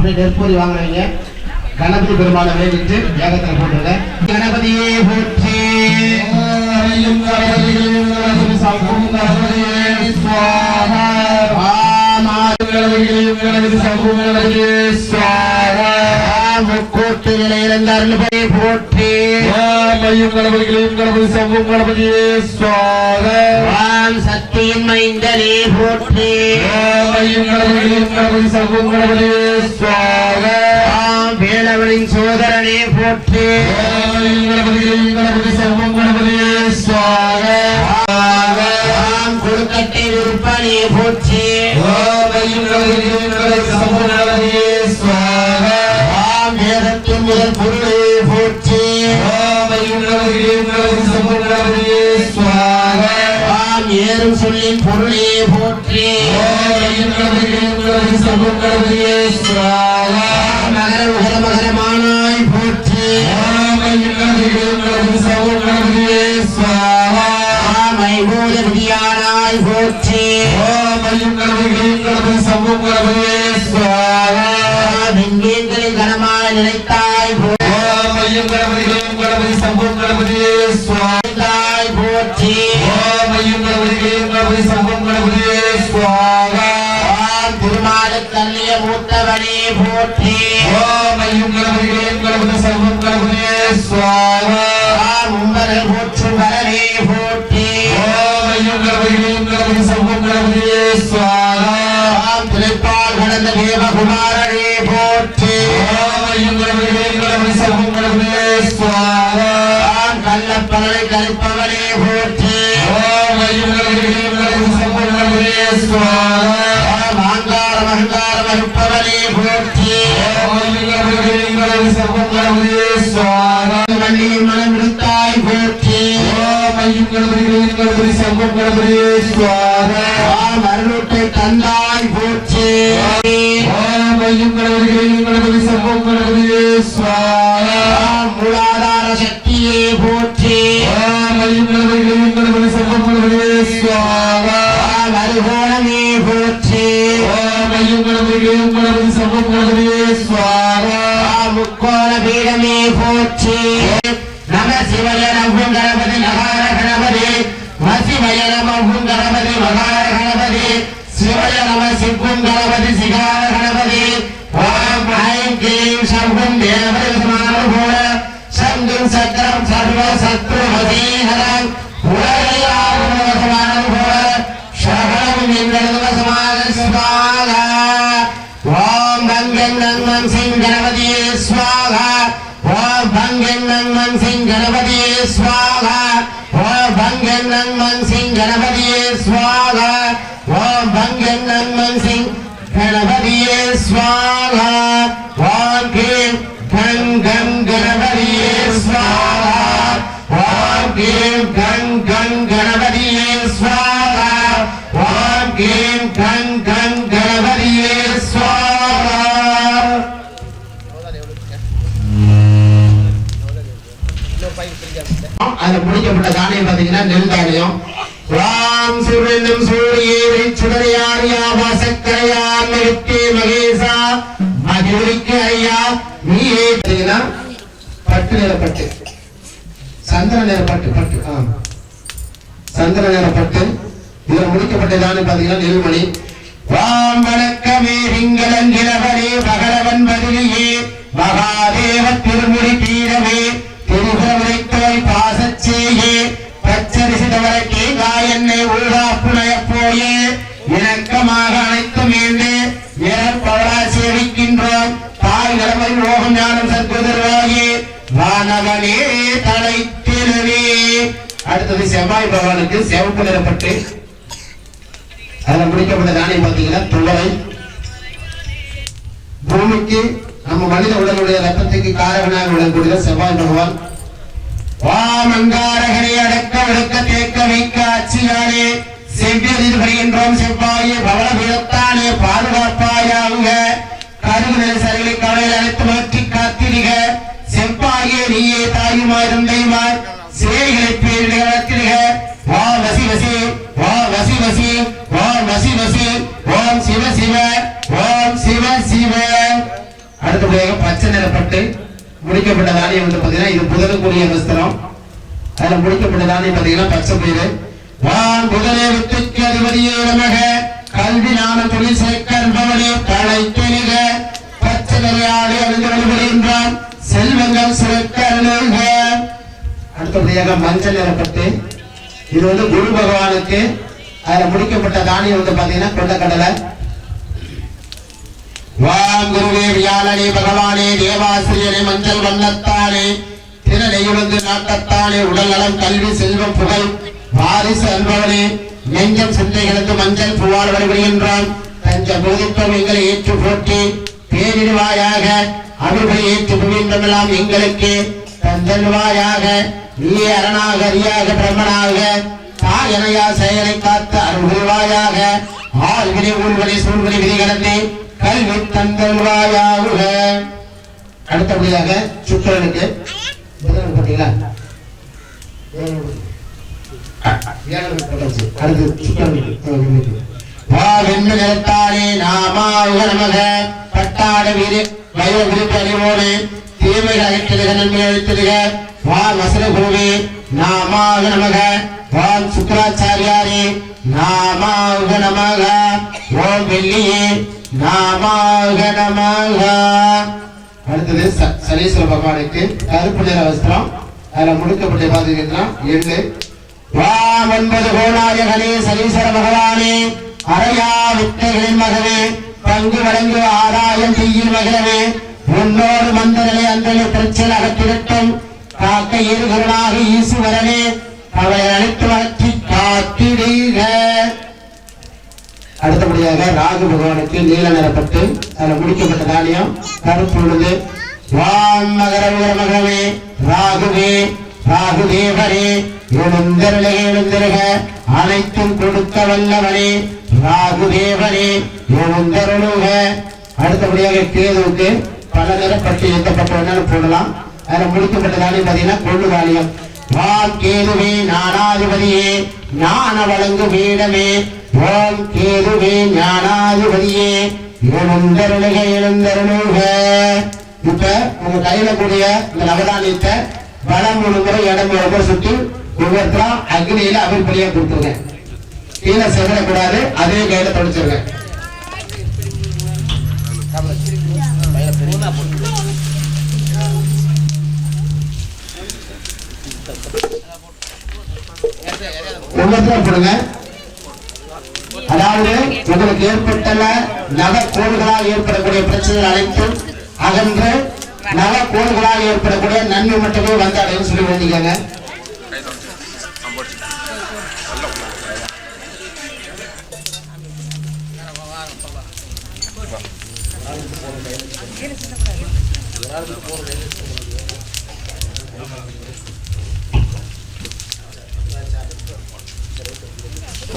அப்படியே நெற்பொறி வாங்குறவங்க கணபதி பெருமானை வேண்டிட்டு ஏகத்துல போட்டுருங்க. கணபதியே போற்றி. சம்பும் கணபதியே சுவாஹா கணபதியும் கணபதி சம்பும் கணபதியே சுவாஹா முக்கூட்டு நிலையிலிருந்து அருள்படி போற்றி. ஐயும் கணபதிகளையும் கணபதி சம்பும் கணபதியே சுவாஹா ஆம் சக்தியின் மைந்தனே போற்றி. ஐயும் கணபதிகளையும் கணபதி சம்பும் கணபதியே சுவாஹா ஆம் வேளவனின் சோதரனே போற்றி. ஐயும் கணபதிகளையும் கணபதி கணபதியே கொடுக்கட்டை போற்றி. போற்றி. ஆம் ஏறும் சொல்லின் பொருளே போற்றி. மகர மகர போற்றி ஐயும் கணபதிகளையும் கணபதி சம்பும் கணபதியே சுவாஹா ஆம் திருமால தள்ளிய மூத்தவனே போற்றி. கணபதிகளையும் கணபதி சம்பும் கணபதியே சுவாஹா ஆம் உம்பர்கள் போற்றும் வரவே போற்றி. கணபதிகளையும் கணபதி சம்பும் கணபதியே சுவாஹா ஆம் திரைப்பால் கடந்த தேவகுமாரனே வள்ளியின் மனம் விடுத்தாய் போற்றி. ஐயும் கணபதிகளையும் கணபதி சம்பும் கணபதியே சுவாஹா ஆம் கணபதிகளையும் கணபதி சம்பும் கணபதியே சுவாஹா ஆம் முக்கோண பீடமே போற்றி நம சிவய நம்பும் கணபதி நகார கணபதி வசிவய நமவும் கணபதி மகார கணபதி சிவய நம சிப்பும் கணபதி சிகார கணபதி ஓம் ஐம் கிளீம் சம்பும் தேவதை சமானுபூர சங்கும் சக்கரம் சர்வ சத்ரு வசீகரம் உலகையாகும் சமானுபூர சகலம் எங்களது வசமாக சுவாகா ஓம் பங்கன் நன்மன் சிங் கணபதியே ஸ்வாகா ஓம் பங்கன் நன்மன் சிங் கணபதியே ஓம் பங்கன் நன்மன் சிங் கணபதியே ஸ்வாகா ஓம் பங்கன் நன்மன் சிங் கணபதியே ஸ்வாகா ஓம் கீம் கங் கங் கணபதியே ஓம் அதுல முடிக்கப்பட்ட தானியம் பாத்தீங்கன்னா நெல் தானியம் ராம் சுரேந்தும் சூரியே சுடரையாரியா வாசக்கரையா நிறுத்தி மகேசா. மகிழ்ச்சி ஐயா நீயே. பாத்தீங்கன்னா பட்டு நிற பட்டு. சந்திர நிற பட்டு பட்டு ஆ. சந்திர நிற பட்டு. இதுல முடிக்கப்பட்ட தானியம் பாத்தீங்கன்னா நெல்மணி. வாம் வணக்கமே பகலவன் பதிலியே. மகாதேவ திருமுடி பீடமே. கேங்காய் என்னை உள்காப்புணைய போயே இணக்கமாக அனைத்தும் ஏந்து ஏற்பவரா சேவிக்கின்றோம். தாய் நிலமை ரோகம் ஞானம் சத்குதர்வாகி வானவனே தலைத்திருவே அடுத்தது செவ்வாய் பகவானுக்கு செவப்பு நிறப்பட்டு அதுல முடிக்கப்பட்ட தானியம் பார்த்தீங்கன்னா துவரை. பூமிக்கு நம்ம மனித உடலுடைய ரத்தத்துக்கு காரகனாக விளங்கக்கூடிய செவ்வாய் பகவான். வாமங்காரகனை அடக்க விடுக்க தேக்க வைக்க அச்சியானே செவ்வியதில் வருகின்றோம் செவ்வாயே பவள பவளபீடத்தானே பாதுகாப்பாயாக கருவு நெரிசல்களை கவலையில் அழைத்து மாற்றி காத்திருக செவ்வாயே நீயே தாயுமாய் தந்தைமாய் சிறைகளை பேரிட வளர்த்திருக வா வசி வசி வா வசி வசி வா வசி வசி ஓம் சிவ சிவ ஓம் சிவ சிவ. அடுத்தபடியாக பச்சை நிறப்பட்டு முடிக்கப்பட்ட தானியம் வந்து பார்த்தீங்கன்னா இது புதனுக்குரிய வஸ்திரம் அதுல முடிக்கப்பட்ட தானியம் பார்த்தீங்கன்னா பச்சை பயிறு வான் புதனே வித்துக்கு அதிபதியே நமக. கல்வி நாம தொழில் சேர்க்க என்பவனே தலை தெளிக பச்சை நிறையாடு அறிந்து வழிபடுகின்றான். செல்வங்கள் சிறக்க அடுத்தபடியாக மஞ்சள் நிறப்பட்டு இது வந்து குரு பகவானுக்கு அதுல முடிக்கப்பட்ட தானியம் வந்து பார்த்தீங்கன்னா கொண்டக்கடலை வாம் குருவே வியாழனே பகவானே தேவாசிரியரே மஞ்சள் வண்ணத்தானே திறனையுழுந்து நாட்டத்தானே உடல் நலம் கல்வி செல்வம் புகழ் வாரிசு அன்பவனே நெஞ்சம் சிந்தைகளுக்கு மஞ்சள் புவால் வருகின்றான். தஞ்ச போதித்துவம் எங்களை ஏற்று போற்றி பேரிடுவாயாக அவர்களை ஏற்று புகின்றமெல்லாம் எங்களுக்கு. தந்தல்வாயாக நீ அரணாக அரியாக பிரம்மனாக தாயனையா செயலை காத்து அருள்வாயாக ஆள்வினை ஊழ்வனை சூழ்வனை விதி கல்வி தங்கள் தந்தல்வாயாக அடுத்தபடியாக சுக்கரனுக்கு புதன் போட்டீங்களா அடுத்து சுக்கிரனுக்கு. வா வெண்ணு நிறத்தானே நாமாக நமக பட்டாட வீடு வயோ தீமைகள் நன்மை வா வசன குருவே நாமாக நமக சுக்கராச்சாரியாரே நாமாக நமக ஓம் வெள்ளியே. நாமாக நமாக. அடுத்தது சனீஸ்வர பகவானுக்கு கருப்பு நிற வஸ்திரம். அதுல முடுக்கப்பட்டு பாத்தீங்கன்னா எள்ளு. வாம் ஒன்பது கோணாயகனே சனீஸ்வர பகவானே. அரையா வித்தைகளின் மகவே பங்கு வழங்கு ஆதாயம் செய்யும் மகளவே உன்னோடு மந்தரனை அந்தனை பிரச்சனை அகற்றிடட்டும் காக்க ஏறுகிறனாக ஈசுவரனே. அவரை அழைத்து வளர்ச்சி காத்திடுக. அடுத்தபடியாக ராகு பகவானுக்கு நீல நிறப்பட்டு அதில் முடிக்கப்பட்ட தானியம் கருப்பு உழுது வாம் மகர ராகுவே ராகு தேவரே எழுந்தருளக எழுந்தருக. அனைத்தும் கொடுக்க வல்லவனே ராகு தேவரே எழுந்தருளுக. அடுத்தபடியாக கேதுவுக்கு பல நிறப்பட்டு எத்தப்பட்ட வேணாலும் போடலாம். அதில் முடிக்கப்பட்ட தானியம் பார்த்தீங்கன்னா கொள்ளு தானியம். வா கேதுவே நானாதிபதியே ஞான வழங்கு வீடமே ஓம் கேதுவே ஞானாதிபதியே. எழுந்தருளுக எழுந்தருளுக. இப்ப உங்க கையில கூடிய இந்த நவதானியத்தை வடம் ஒரு முறை இடம் ஒரு முறை சுற்றி ஒவ்வொருத்தரா அக்னியில அபிப்படியா கொடுத்துருங்க. கீழே செதறக்கூடாது அதே கையில தொலைச்சிருங்க ஒவ்வொருத்தரும் போடுங்க. அதாவது உங்களுக்கு ஏற்பட்டுள்ள நலக்கோள்களால் ஏற்படக்கூடிய பிரச்சனைகள் அனைத்தும் அகன்று நலக்கோள்களால் ஏற்படக்கூடிய நன்மை மட்டுமே வந்து அடையும் சொல்லி வேண்டிக்கங்க.